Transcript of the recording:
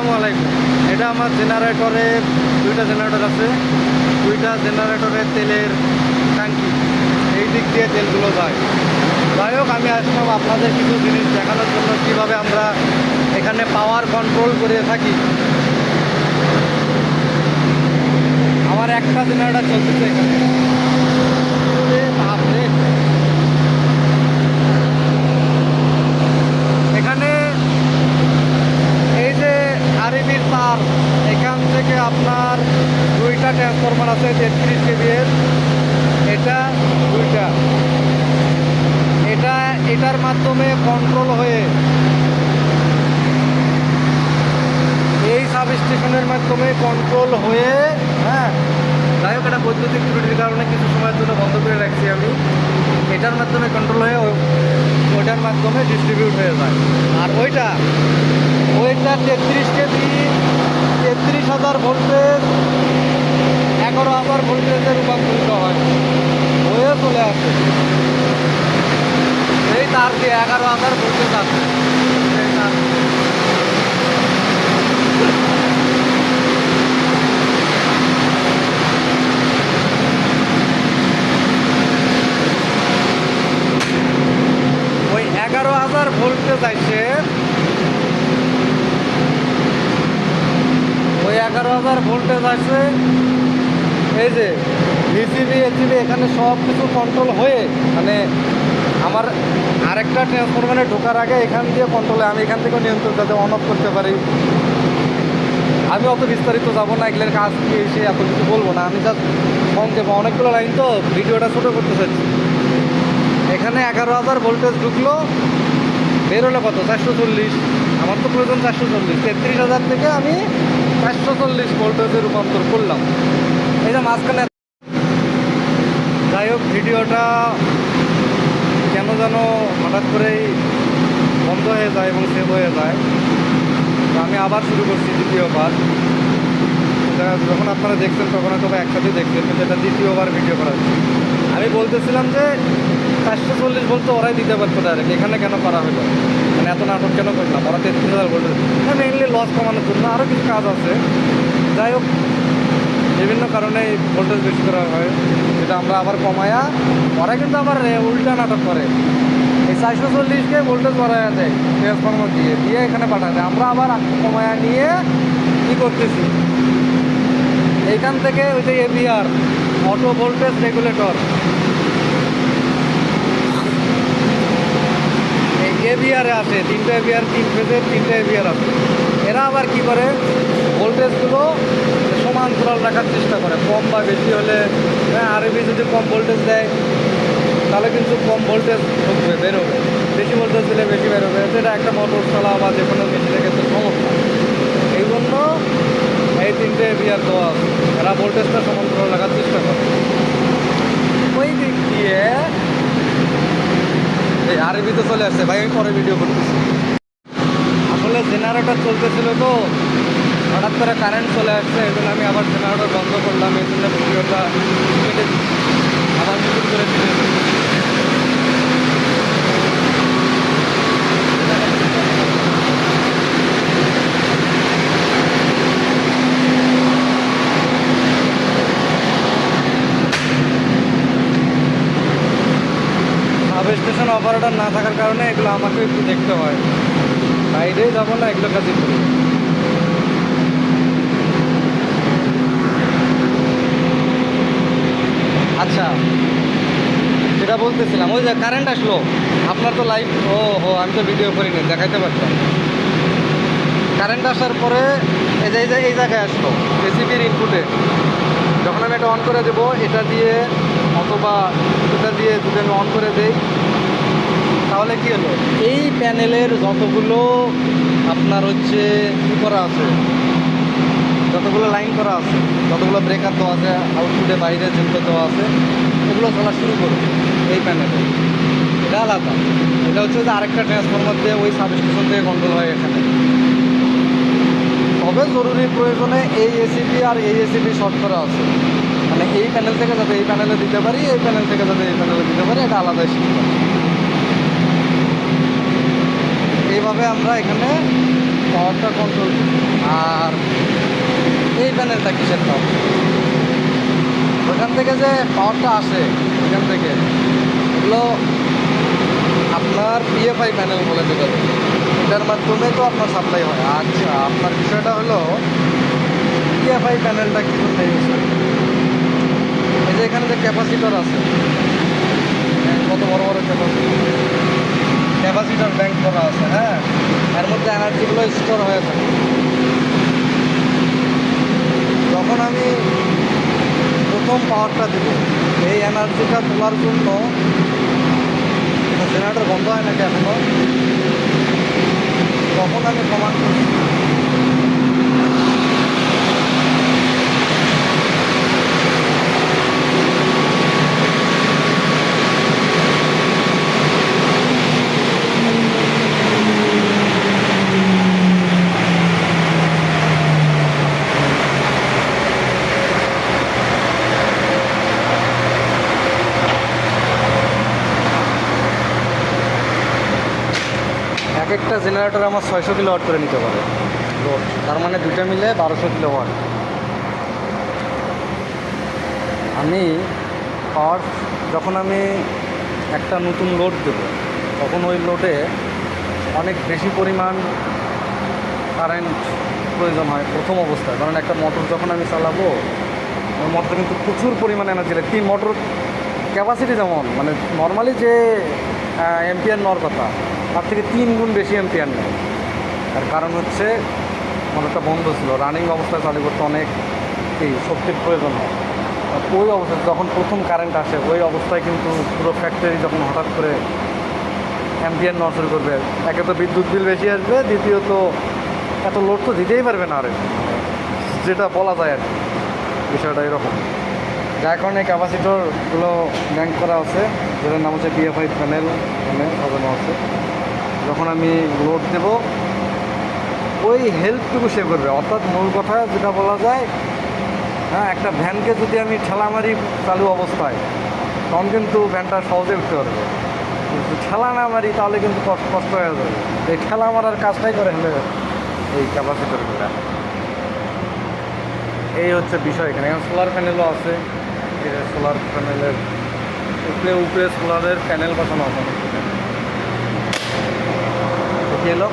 আসসালামু আলাইকুম। এটা আমার জেনারেটরের দুইটা জেনারেটর আছে। দুইটা জেনারেটরের তেলের ট্যাঙ্কি। এই দিক দিয়ে তেলগুলো যায়। যাই হোক, আমি আসলাম আপনাদের কিছু জিনিস দেখানোর জন্য, কীভাবে আমরা এখানে পাওয়ার কন্ট্রোল করে থাকি। আমার একটা জেনারেটর চলতেছে এখানে বাপরে। এখানে এই যে আরবির তার এখান থেকে আপনার দুইটা ট্রান্সফরমার আছে, তেত্রিশ কেবিএর এটা দুইটা। এটা, এটার মাধ্যমে কন্ট্রোল হয়ে এই সাব স্টেশনের মাধ্যমে কন্ট্রোল হয়ে হ্যাঁ যাই হোক, এটা বৈদ্যুতিক ত্রুটির কারণে কিছু সময়ের জন্য বন্ধ করে রাখছি আমি। এটার মাধ্যমে কন্ট্রোল হয়ে ওইটার মাধ্যমে ডিস্ট্রিবিউট হয়ে যায়। আর ওইটা ওইটা তেত্রিশ কেজি হাজার ভোল্টেজ, এগারো হাজার ভোল্টেজে রূপান্তরিত হয়। হয়ে চলে আসে। এই তার দিয়ে এগারো হাজার ভোল্টেজ আছে এই তার দিয়ে। ওই এগারো হাজার ভোল্টেজ আছে ওই এগারো হাজার ভোল্টেজ আছে এই যে ভিসিবি এসিবি এখানে সব কিছু কন্ট্রোল হয়ে মানে আমার আরেকটা ট্রান্সফরমারে ঢোকার আগে এখান দিয়ে কন্ট্রোল আমি এখান থেকে নিয়ন্ত্রণ যাতে অন অফ করতে পারি। আমি অত বিস্তারিত যাব না, এগুলোর কাজ কি এসে এত কিছু বলব না। আমি জাস্ট সংক্ষেপ অনেকগুলো লাইন তো, ভিডিওটা ছোটো করতে চাচ্ছি। এখানে এগারো হাজার ভোল্টেজ ঢুকলো। বেরোলো কত? চারশো চল্লিশ। আমার তো প্রয়োজন চারশো চল্লিশ। তেত্রিশ হাজার থেকে আমি চারশো চল্লিশ ভোল্টেজে রূপান্তর করলাম। এই যে মাঝখানে যাই হোক, ভিডিওটা কেন যেন হঠাৎ করেই বন্ধ হয়ে যায় এবং সেভ হয়ে যায়। তো আমি আবার শুরু করছি দ্বিতীয়বার। যখন আপনারা দেখছেন, তখন হয়তো একসাথে দেখছেন, কিন্তু এটা দ্বিতীয়বার ভিডিও করা হচ্ছে। আমি বলতেছিলাম যে চারশো চল্লিশ বলতে ওরাই দিতে পারতো ডাইরেক্ট এখানে কেন করা হলো? মানে এত নাটক কেন করলাম ওরা তেত্রিশ হাজার বলতে মেইনলি লস কমানোর জন্য আরও কিছু কাজ আছে। যাই হোক, বিভিন্ন কারণে ভোল্টেজ বেশি করা হয়। যেটা আমরা আবার কমায়া ওরা কিন্তু আবার উল্টা নাটক করে। এই চারশো চল্লিশকে ভোল্টেজ বাড়ায় দেয় ট্রান্সফর্মার দিয়ে দিয়ে এখানে পাঠায় দেয়। আমরা আবার কমায়া নিয়ে কী করতেছি? এইখান থেকে ওই যে এবিআর অটো ভোল্টেজ রেগুলেটর এই আসে তিনটা এভিয়ার তিন ফেজের তিনটা এভিয়ার আসে এরা আবার কি করে? ভোল্টেজগুলো সমান্তরাল রাখার চেষ্টা করে। কম বা বেশি হলে হ্যাঁ আরবি যদি কম ভোল্টেজ দেয়, তাহলে কিন্তু কম ভোল্টেজ ঢুকবে, বেরোবে। বেশি ভোল্টেজ দিলে বেশি বেরোবে। সেটা একটা মোটর চালা বা যে কোনো মেশিনের ক্ষেত্রে সমস্যা এই জন্য এই তিনটে এবিআর দেওয়া আছে এরা ভোল্টেজটা সমান্তরাল রাখার চেষ্টা করে ওই দিক দিয়ে এই আরবি তো চলে আসছে, ভাই, আমি পরে ভিডিও করতেছি। আসলে জেনারেটর চলতেছিল তো, হঠাৎ করে কারেন্ট চলে আসছে, এই আমি আবার জেনারেটর বন্ধ করলাম, এই জন্য ভিডিওটা আবার নতুন করে দিতে সাব স্টেশন অপারেটর না থাকার কারণে এগুলো আমাকে একটু দেখতে হয়। বাইরেই যাব না, এগুলো কাজে আচ্ছা যেটা বলতেছিলাম, ওই যে কারেন্ট আসলো। আপনার তো লাইভ ও হো আমি তো ভিডিও করিনি, দেখাইতে পারতাম। কারেন্ট আসার পরে এই যে, এই জায়গায় আসলো এসিবির ইনপুটে যখন আমি এটা অন করে দেবো, এটা দিয়ে অথবা এটা দিয়ে যদি আমি অন করে দেই তাহলে কি হলো? এই প্যানেলের যতগুলো আপনার হচ্ছে কী করা আছে, যতগুলো লাইন করা আছে, যতগুলো ব্রেকার দেওয়া আছে আউটপুটে বাইরে যেগুলো দেওয়া আছে, এগুলো চলা শুরু করবে এই প্যানেলে। এটা আলাদা। এটা হচ্ছে যে আরেকটা ট্রান্সফরমার দিয়ে ওই সাব স্টেশন থেকে কন্ট্রোল হয় এখানে। তবে জরুরি প্রয়োজনে এই এসিপি আর এই এসিপি শর্ট করা আছে। মানে এই প্যানেল থেকে যাতে এই প্যানেলে দিতে পারি, এই প্যানেল থেকে যাতে এই প্যানেলে দিতে পারি, এটা আলাদা সিস্টেম এইভাবে আমরা এখানে পাওয়ারটা কন্ট্রোল আর এই প্যানেলটা কিসের পাওয়ার ওইখান থেকে যে পাওয়ারটা আসে ওইখান থেকে, এগুলো আপনার পিএফআই প্যানেল বলে দেবে। এটার মাধ্যমে তো আপনার সাপ্লাই হয়। আচ্ছা আপনার বিষয়টা হলো পিএফআই প্যানেলটা কি জন্য ইউজ এই যে এখানে যে ক্যাপাসিটার আছে, কত বড় বড় ক্যাপাসিটার ক্যাপাসিটার ব্যাংক করা আছে হ্যাঁ? এর মধ্যে এনার্জিগুলো স্টোর হয়ে থাকে। যখন আমি প্রথম পাওয়ারটা দেব, এই এনার্জিটা তোলার জন্য জেনারেটর বন্ধ হয় নাকি এখনও তখন আমি কমান্ড করছি এক একটা জেনারেটর আমার ছয়শো কিলো ওয়াট করে নিতে পারে। লোড তার মানে দুইটা মিলে বারোশো কিলো ওয়াট। আমি পাওয়ার, যখন আমি একটা নতুন লোড দেব, তখন ওই লোডে অনেক বেশি পরিমাণ কারেন্ট প্রয়োজন হয় প্রথম অবস্থায়। কারণ একটা মোটর যখন আমি চালাবো, ওই মোটর কিন্তু প্রচুর পরিমাণে এনার্জি লাগে। তিন মোটর ক্যাপাসিটি যেমন মানে নর্মালি যে এম্পিয়ার নেওয়ার কথা তার থেকে তিন গুণ বেশি এম্পিয়ার নেয় তার কারণ হচ্ছে মোটরটা বন্ধ ছিল। রানিং অবস্থায় চালু করতে অনেক এই শক্তির প্রয়োজন হয়। ওই অবস্থায় যখন প্রথম কারেন্ট আসে, ওই অবস্থায় কিন্তু পুরো ফ্যাক্টরি যখন হঠাৎ করে অ্যাম্পিয়ার নেওয়া শুরু করবে, একে তো বিদ্যুৎ বিল বেশি আসবে, দ্বিতীয়ত এত লোড তো দিতেই পারবে না আরে। যেটা বলা যায় আর বিষয়টা এরকম। যার কারণে ক্যাপাসিটরগুলো ব্যাংক করা আছে, যেটার নাম হচ্ছে পিএফআই প্যানেল এখানে সাজানো আছে যখন আমি লোড দেব। ওই হেল্পটুকু সে করবে। অর্থাৎ মূল কথা যেটা বলা যায় হ্যাঁ একটা ভ্যানকে যদি আমি ঠেলা মারি চালু অবস্থায়, তখন কিন্তু ভ্যানটা সহজে উঠতে পারবে। কিন্তু ঠেলা না মারি তাহলে কিন্তু কষ্ট কষ্ট হয়ে যাবে। এই ঠেলা মারার কাজটাই করে হলে এই ক্যাপাসিটরগুলো এই হচ্ছে বিষয় এখানে। এখানে সোলার প্যানেলও আছে। সোলার প্যানেলের উপরে উপরে সোলারের প্যানেল বসানো আছে। cielo.